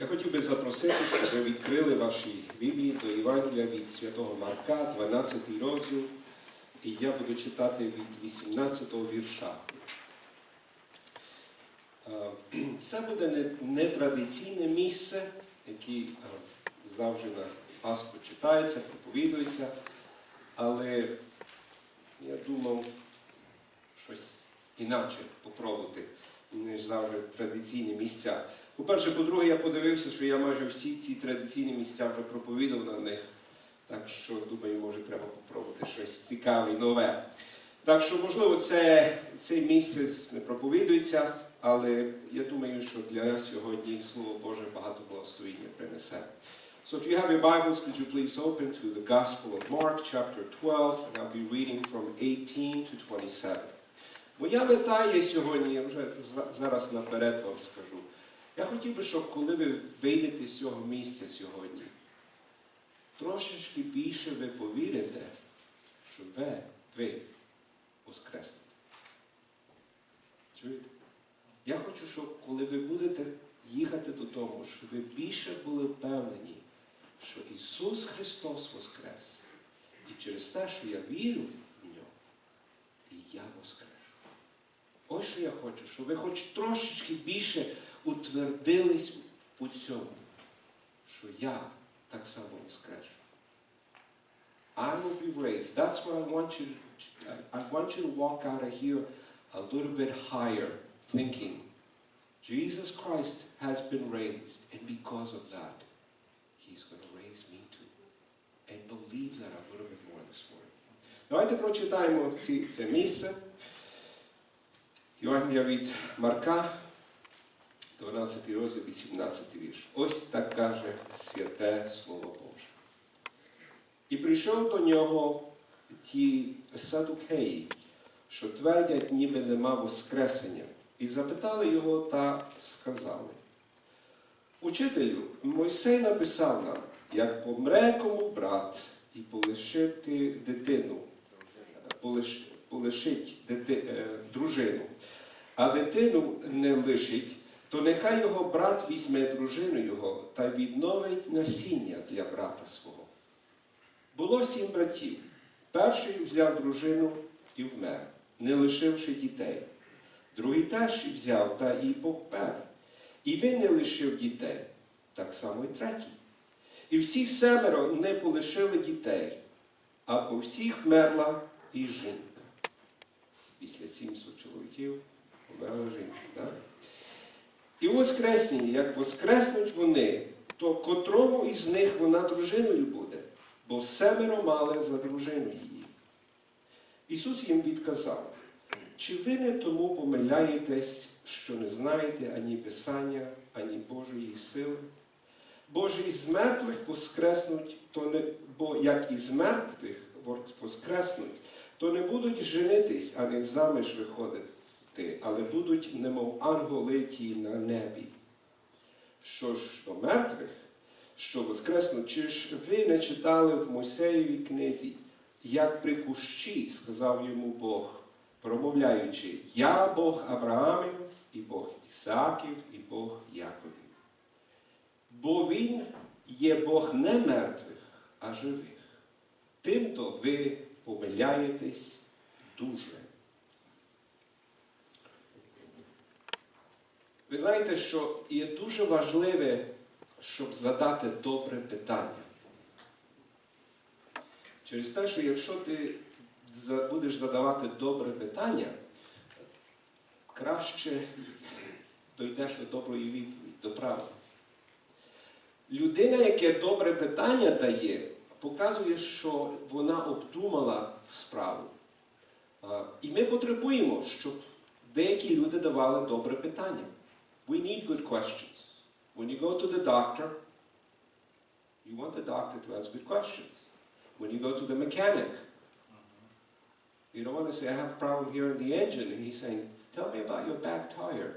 Я хотів би запросити, щоб ви відкрили ваші Біблії до Євангелія від Святого Марка, 12 розділ, і я буду читати від 18 вірша. Це буде не- нетрадиційне місце, яке завжди на Пасху читається, проповідується, але я думав щось інакше попробувати, ніж завжди традиційні місця. По-перше, по-друге, я подивився, що я майже всі ці традиційні місця вже проповідав на них. Так що, думаю, може, треба попробувати щось цікаве і нове. Так що, можливо, це, цей місяць не проповідується, але я думаю, що для нас сьогодні Слово Боже багато благословіння принесе. So if you have your Bibles, could you please open to the Gospel of Mark, chapter 12, and I'll be reading from 18 to 27. Моя мета є сьогодні, я вже зараз наперед вам скажу. Я хотів би, щоб коли ви вийдете з цього місця сьогодні, трошечки більше ви повірите, що ви, ви воскреснете. Чуєте? Я хочу, щоб коли ви будете їхати додому, щоб ви більше були впевнені, що Ісус Христос воскрес. І через те, що я вірю в нього, і я воскрешу. Ось що я хочу, щоб ви хоч трошечки більше утвердились у цьому, що я так само воскрешу. I will be raised. That's what I want you to, I want you to walk out of here a little bit higher, thinking, Jesus Christ has been raised, and because of that, He's going to raise me too. And believe that a little bit more this morning. Давайте прочитаємо ці, це місце. Євангелія від Марка, 12 розділ, 18 вірш. Ось так каже святе Слово Боже. І прийшов до нього ті садукеї, що твердять, ніби нема воскресення, і запитали його та сказали. Учителю, Мойсей написав нам, як помре кому брат і полишити дитину, полиш, полишить дити, е, дружину, а дитину не лишить, то нехай його брат візьме дружину його та відновить насіння для брата свого. Було сім братів. Перший взяв дружину і вмер, не лишивши дітей. Другий теж взяв та і попер. І він не лишив дітей, так само і третій. І всі семеро не полишили дітей, а по всіх вмерла і жінка. Після 700 чоловіків померла жінка. Да? І воскресні, як воскреснуть вони, то котрому із них вона дружиною буде, бо семеро мали за дружину її. Ісус їм відказав, чи ви не тому помиляєтесь, що не знаєте ані Писання, ані Божої сили? Бо ж із мертвих воскреснуть, то не, бо як із мертвих воскреснуть, то не будуть женитись, а не заміж виходити, але будуть, немов анголиті на небі. Що ж до мертвих, що воскреснуть, чи ж ви не читали в Мойсеєвій книзі, як при кущі, сказав йому Бог, промовляючи, я Бог Авраамів, і Бог Ісааків, і Бог Яковів. Бо Він є Бог не мертвих, а живих. Тимто ви помиляєтесь дуже. Ви знаєте, що є дуже важливе, щоб задати добре питання. Через те, що якщо ти будеш задавати добре питання, краще дійдеш до доброї відповіді, до правди. Людина, яке добре питання дає, показує, що вона обдумала справу. І ми потребуємо, щоб деякі люди давали добре питання. We need good questions. When you go to the doctor, you want the doctor to ask good questions. When you go to the mechanic, you don't want to say, I have a problem here in the engine, and he's saying, Tell me about your back tire.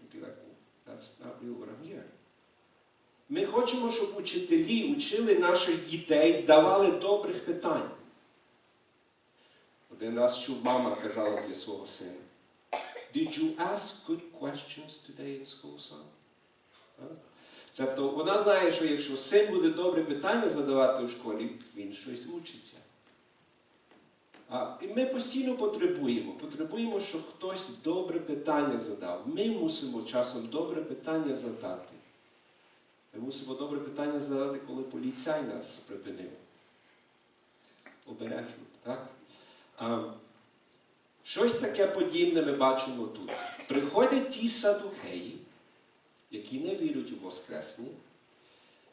You'd be like, well, that's not really what I'm here. Ми хочемо, щоб учителі учили наших дітей, давали добрих питань. Один раз чув мама казала для свого сина. Did you ask good questions today in school, son? Тобто вона знає, що якщо син буде добре питання задавати у школі, він щось учиться. А, і ми постійно потребуємо. Потребуємо, щоб хтось добре питання задав. Ми мусимо часом добре питання задати. Ми мусимо добре питання задати, коли поліцай нас припинив. Обережно, так? А, щось таке подібне ми бачимо тут. Приходять ті садукеї, які не вірять у Воскресення,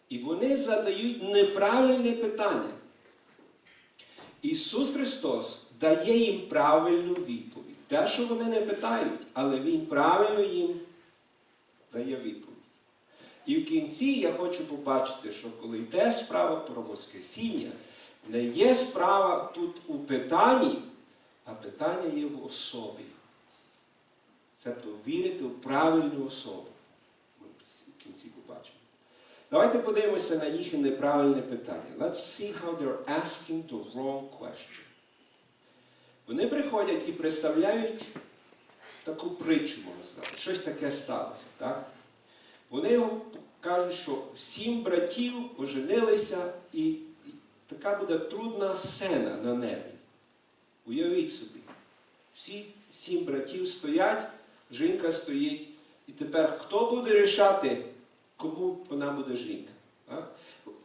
і вони задають неправильне питання. Ісус Христос дає їм правильну відповідь. Те, що вони не питають, але Він правильно їм дає відповідь. І в кінці я хочу побачити, що коли йде справа про Воскресіння, не є справа тут у питанні, а питання є в особі. Тобто вірити в правильну особу. Ми в кінці побачимо. Давайте подивимося на їхнє неправильне питання. Let's see how they're asking the wrong question. Вони приходять і представляють таку притчу, можна сказати. Щось таке сталося. Так? Вони кажуть, що сім братів оженилися, і така буде трудна сцена на небі. Уявіть собі. Всі сім братів стоять, жінка стоїть. І тепер хто буде рішати, кому вона буде жінка? Так?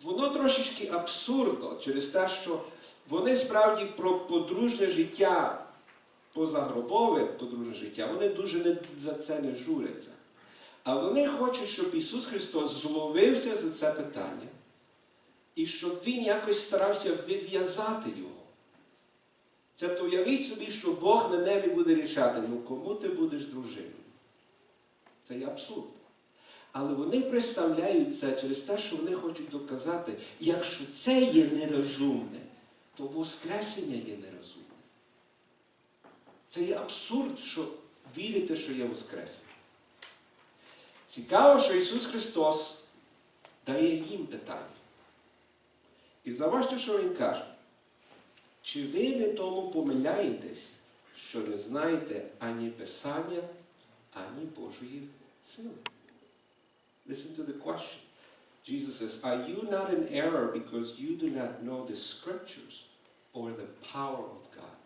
Воно трошечки абсурдно через те, що вони справді про подружнє життя, позагробове подружнє життя, вони дуже не, за це не журяться. А вони хочуть, щоб Ісус Христос зловився за це питання, і щоб Він якось старався відв'язати його. Це то уявіть собі, що Бог на небі буде рішати, ну кому ти будеш дружиною. Це є абсурд. Але вони представляють це через те, що вони хочуть доказати, якщо це є нерозумне, то Воскресення є нерозумне. Це є абсурд, що вірите, що є Воскресення. Цікаво, що Ісус Христос дає їм питання. І заважте, що Він каже. Чи ви не тому помиляєтесь, що не знаєте ані Писання, ані Божої сили? Listen to the question. Jesus says, Are you not in error because you do not know the scriptures or the power of God?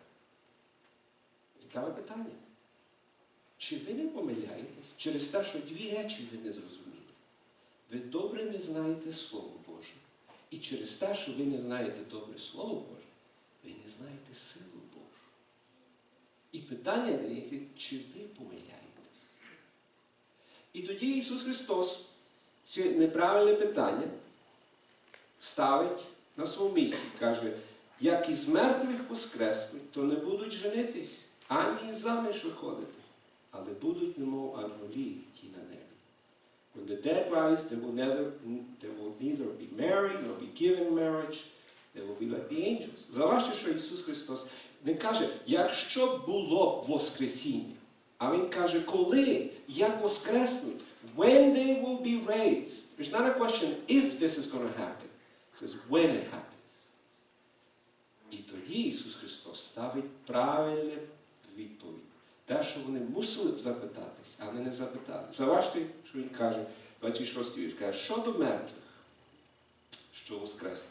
Цікаве питання. Чи ви не помиляєтесь через те, що дві речі ви не зрозуміли? Ви добре не знаєте Слово Боже. І через те, що ви не знаєте добре Слово Боже, ви не знаєте силу Божу. І питання для них чи ви помиляєтесь? І тоді Ісус Христос це неправильне питання ставить на своєму місці. Каже, як із мертвих воскреснуть, то не будуть женитись, ані заміж виходити, але будуть, немов ангелі ті на небі. When the dead rise, they will, neither, they will neither be married nor be given marriage. They will be like the angels. Заважте, що Ісус Христос не каже, якщо було б Воскресіння, а Він каже, коли, як воскреснуть, when they will be raised. It's not a question if this is going to happen. It says when it happens. І тоді Ісус Христос ставить правильну відповідь. Те, що вони мусили б запитатись, але не запитали. Заважте, що Він каже, 26 вірш, каже, щодо мертвих, що воскресли.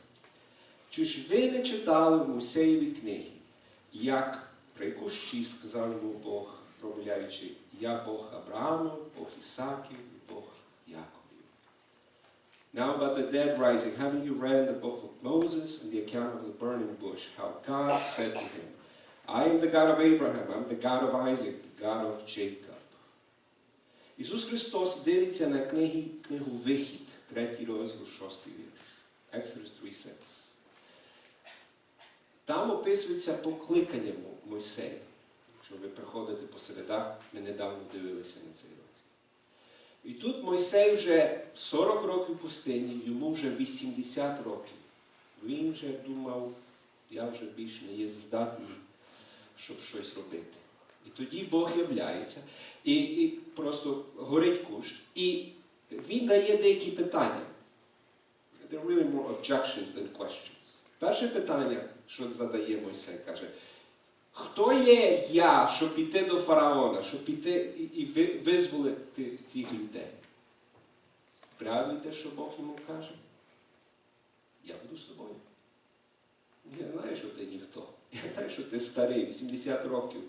Чи ж ви не читали в Мусеєві книги, як при кущі сказав йому Бог, промовляючи, я Бог Аврааму, Бог Ісаків Бог Яковів. Now about the dead rising, haven't you read the book of Moses and the account of the burning bush, how God said to him, I am the God of Abraham, I'm the God of Isaac, the God of Jacob. Ісус Христос дивиться на книги, книгу Вихід, третій розділ, шостий вірш. Exodus 3.6. Там описується покликання Мо- Мойсея. Якщо ви приходите по середах, ми недавно дивилися на цей розділ. І тут Мойсей вже 40 років в пустині, йому вже 80 років. Він вже думав, я вже більше не є здатний, щоб щось робити. І тоді Бог являється, і, і просто горить кущ, і він дає деякі питання. There are really more objections than questions. Перше питання, що задає Мойсей, каже, хто є я, щоб піти до фараона, щоб піти і, визволити цих людей? правильте, що Бог йому каже. Я буду з тобою. Я знаю, що ти ніхто. Я знаю, що ти старий, 80 років,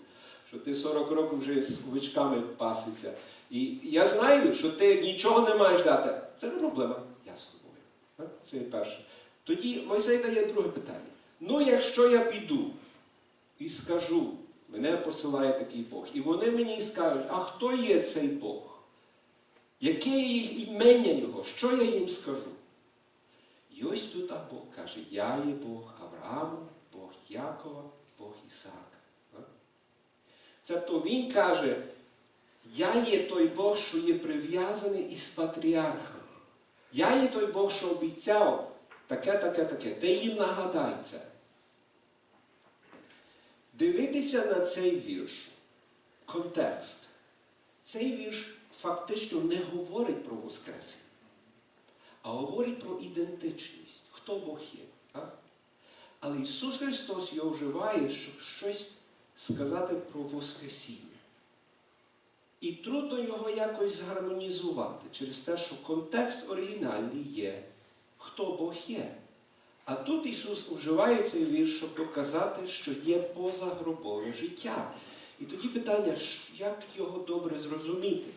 що ти 40 років вже з овечками паситься. І я знаю, що ти нічого не маєш дати. Це не проблема. Я з тобою. Це перше. Тоді Мойсей дає друге питання. Ну, якщо я піду і скажу, мене посилає такий Бог, і вони мені скажуть, а хто є цей Бог? Яке імення Його? Що я їм скажу? І ось тут Бог каже, я є Бог Аврааму, Бог Якова, Бог Ісаака. А? Тобто Він каже, я є той Бог, що є прив'язаний із патріархами. Я є той Бог, що обіцяв таке, таке, таке. Ти їм нагадай це. Дивитися на цей вірш, контекст. Цей вірш фактично не говорить про Воскресення, а говорить про ідентичність. Хто Бог є. А? Але Ісус Христос його вживає, щоб щось сказати про Воскресіння. І трудно його якось згармонізувати через те, що контекст оригінальний є, хто Бог є. А тут Ісус вживає цей вірш, щоб доказати, що є позагробове життя. І тоді питання, як його добре зрозуміти?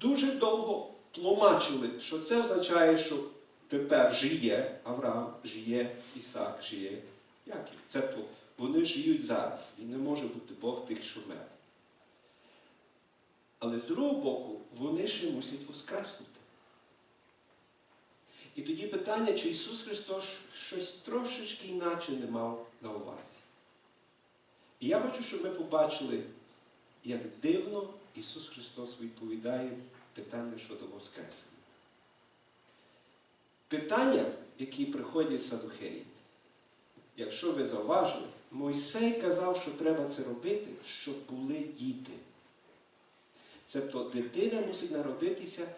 Дуже довго тлумачили, що це означає, що тепер жиє Авраам, жиє Ісаак, жиє Яків. Це вони живуть зараз. Він не може бути Бог тих, що мертві. Але з другого боку, вони ще мусять воскреснути. І тоді питання, чи Ісус Христос щось трошечки іначе не мав на увазі. І я хочу, щоб ми побачили, як дивно Ісус Христос відповідає питання щодо Воскресення. Питання, які приходять садухеї, якщо ви зауважили, Мойсей казав, що треба це робити, щоб були діти. Тобто дитина мусить народитися,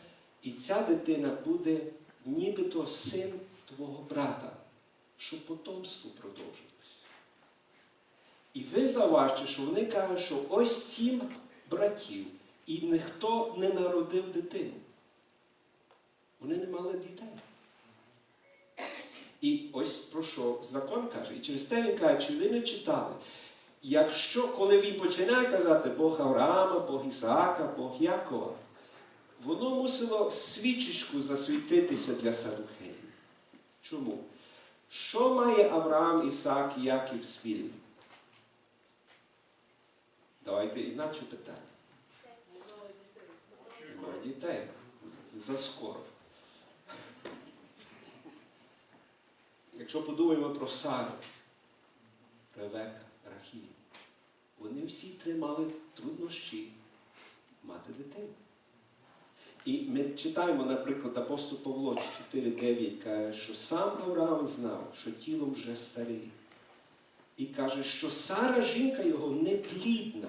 і ця дитина буде нібито син твого брата, щоб потомство продовжилось. І ви зауважте, що вони кажуть, що ось сім братів, і ніхто не народив дитину. Вони не мали дітей. І ось про що закон каже. І через те він каже, чи ви не читали? Якщо, коли він починає казати Бог Авраама, Бог Ісаака, Бог Якова, воно мусило свічечку засвітитися для Садухеїв. Чому? Що має Авраам, Ісаак і Яків спільно? Давайте інакше питання. Немає дітей. Заскоро. Якщо подумаємо про Сару, Ревека, Рахіль, вони всі три мали труднощі мати дитину. І ми читаємо, наприклад, апостол Павло 4.9 каже, що сам Авраам знав, що тіло вже старий. І каже, що Сара, жінка його, неплідна.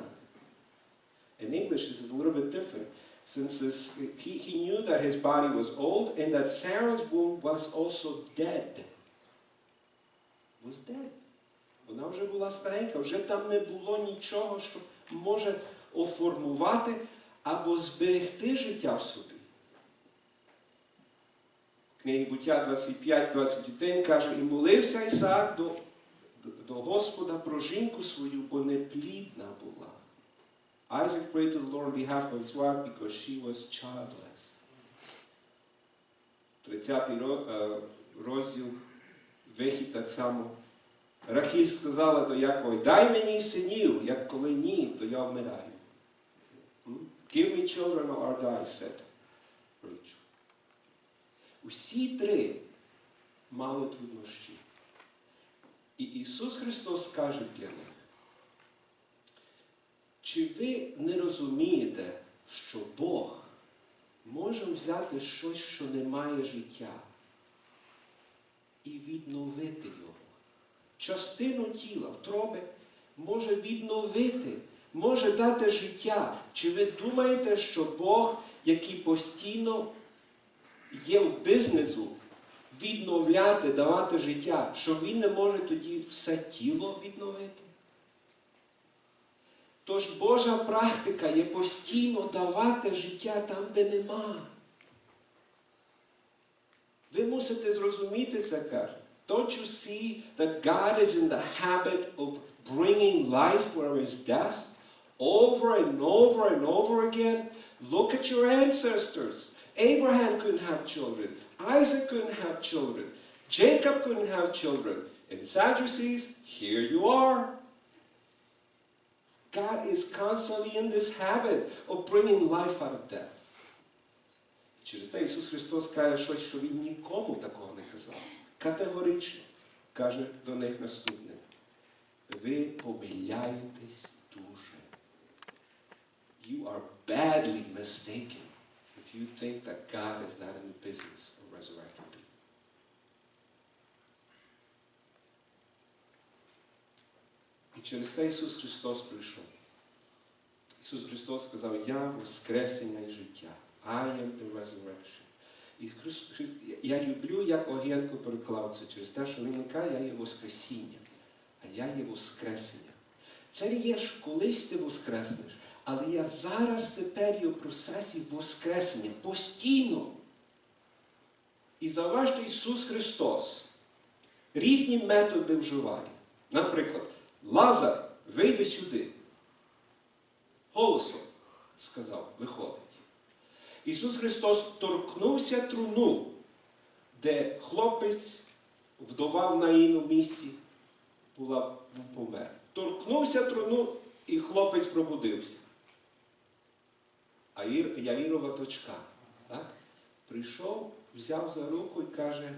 In English, this is a little bit different. Since this, he, he knew that his body was old and that Sarah's womb was also dead. Was dead. Вона вже була старенька, вже там не було нічого, що може оформувати або зберегти життя в собі. В книгі буття 25-21 каже, і молився Ісаак до, до, Господа про жінку свою, бо неплідна була. Isaac prayed to the Lord on behalf of his wife because she was childless. 30 розділ, вихід так само. Рахіль сказала до Якова, дай мені синів, як коли ні, то я вмираю. Give me children or die, said Rachel. Усі три мали труднощі. І Ісус Христос каже для них, чи ви не розумієте, що Бог може взяти щось, що не має життя, і відновити його? Частину тіла, втроби, може відновити, може дати життя. Чи ви думаєте, що Бог, який постійно є в бізнесу, відновляти, давати життя, що Він не може тоді все тіло відновити? Тож Божа практика є постійно давати життя там, де нема. Ви мусите зрозуміти це, каже. Don't you see that God is in the habit of bringing life where is death? Over and over and over again. Look at your ancestors. Abraham couldn't have children. Isaac couldn't have children. Jacob couldn't have children. And Sadducees, here you are. God is constantly in this habit of bringing life out of death. Через те Ісус Христос каже щось, що Він нікому такого не казав. Категорично каже до них наступне. Ви помиляєтесь дуже. You are badly mistaken if you think that God is not in the business of resurrecting people. І через те Ісус Христос прийшов. Ісус Христос сказав, я воскресення і життя. I am the resurrection. І я люблю, як Огенко переклав це через те, що він каже, я є Воскресіння, а я є Воскресення. Це є ж колись ти воскреснеш, але я зараз тепер є в процесі Воскресення постійно. І завжди Ісус Христос різні методи вживає. Наприклад, Лазар, вийди сюди. Голосом сказав, виходить. Ісус Христос торкнувся труну, де хлопець вдовав на іному місці, була, помер. Торкнувся труну, і хлопець пробудився. А Ір, Яїрова дочка так? прийшов, взяв за руку і каже,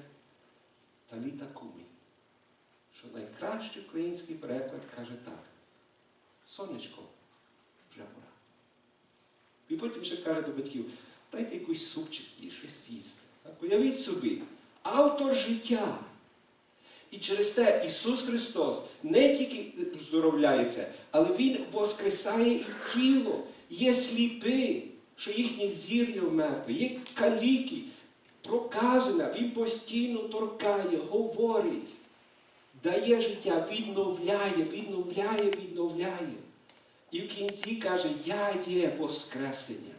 Таліта кумі. Що найкращий український переклад каже так. Сонечко, вже пора. І потім ще каже до батьків, дайте якийсь супчик їй, щось з'їсти. Так? Уявіть собі, автор життя. І через те Ісус Христос не тільки здоровляється, але Він воскресає і тіло. Є сліпи, що їхні зір є вмерти, є каліки, проказана, Він постійно торкає, говорить, дає життя, відновляє, відновляє, відновляє. І в кінці каже, я є Воскресення.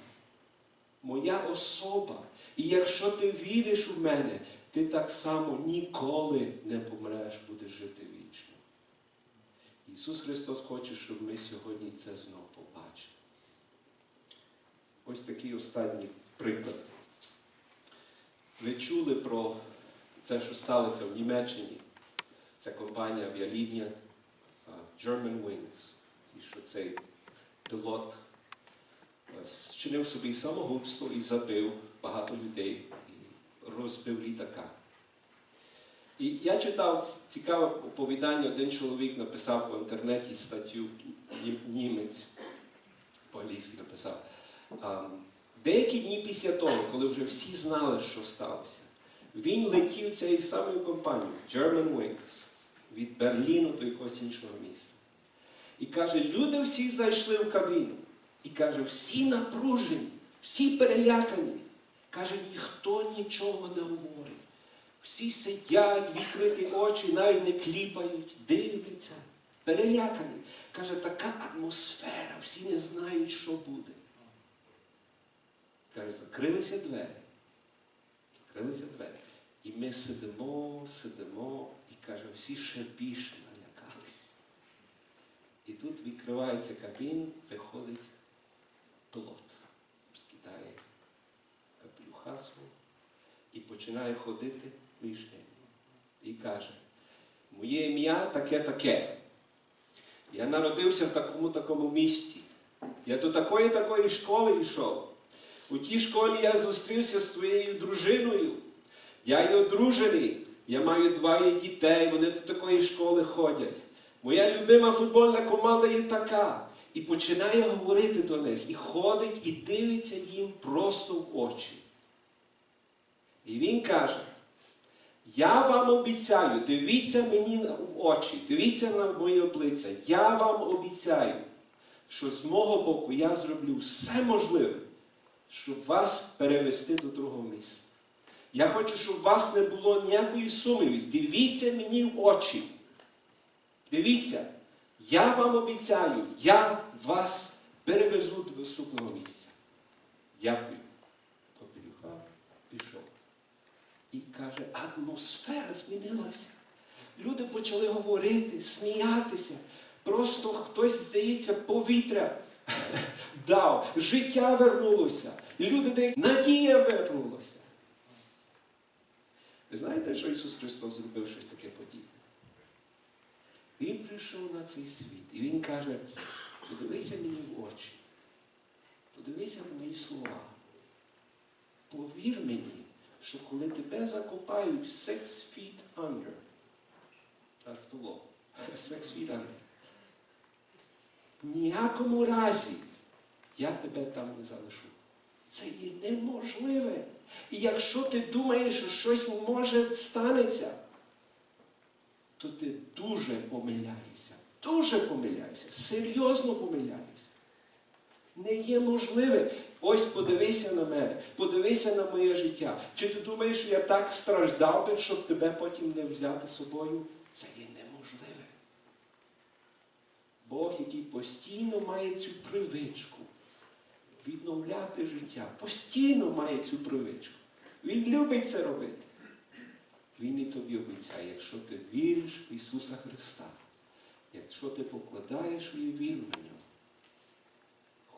Моя особа. І якщо ти віриш у мене, ти так само ніколи не помреш, будеш жити вічно. Ісус Христос хоче, щоб ми сьогодні це знову побачили. Ось такий останній приклад. Ви чули про це, що сталося в Німеччині. Це компанія авіалінія German Wings. І що цей пілот вчинив собі самогубство і забив багато людей і розбив літака. І я читав цікаве оповідання, один чоловік написав по інтернеті статтю німець, по-англійськи написав. Деякі дні після того, коли вже всі знали, що сталося, він летів цією самою компанією German Wings від Берліну до якогось іншого місця. І каже, люди всі зайшли в кабіну. І каже, всі напружені, всі перелякані. Каже, ніхто нічого не говорить. Всі сидять, відкриті очі, навіть не кліпають, дивляться, перелякані. Каже, така атмосфера, всі не знають, що буде. Каже, закрилися двері. Закрилися двері. І ми сидимо, сидимо, і каже, всі ще більше налякались. І тут відкривається кабін, виходить пілот, скидає капелюха і починає ходити між ними. І каже, моє ім'я таке-таке. Я народився в такому такому місті. Я до такої такої школи йшов. У тій школі я зустрівся з своєю дружиною. Я є одружений, я маю двоє дітей, вони до такої школи ходять. Моя любима футбольна команда є така. І починає говорити до них, і ходить, і дивиться їм просто в очі. І він каже, я вам обіцяю, дивіться мені в очі, дивіться на моє обличчя, я вам обіцяю, що з мого боку я зроблю все можливе, щоб вас перевести до другого місця. Я хочу, щоб у вас не було ніякої сумніві. Дивіться мені в очі. Дивіться, я вам обіцяю, я вас перевезу до наступного місця. Дякую. Попелюха пішов. І каже, атмосфера змінилася. Люди почали говорити, сміятися. Просто хтось, здається, повітря дав, життя вернулося. І люди дають, надія вернулася. Ви знаєте, що Ісус Христос зробив щось таке подібне? Він прийшов на цей світ і Він каже, подивися мені в очі, подивися в мої слова. Повір мені, що коли тебе закопають six feet under, that's the law, six feet under, ніякому разі я тебе там не залишу. Це є неможливе. І якщо ти думаєш, що щось може станеться, то ти дуже помиляєшся. Дуже помиляєшся. Серйозно помиляєшся. Не є можливе. Ось подивися на мене, подивися на моє життя. Чи ти думаєш, що я так страждав би, щоб тебе потім не взяти з собою? Це є неможливе. Бог, який постійно має цю привичку відновляти життя, постійно має цю привичку. Він любить це робити. Він і тобі обіцяє, якщо ти віриш в Ісуса Христа, якщо ти покладаєш свою віру на нього,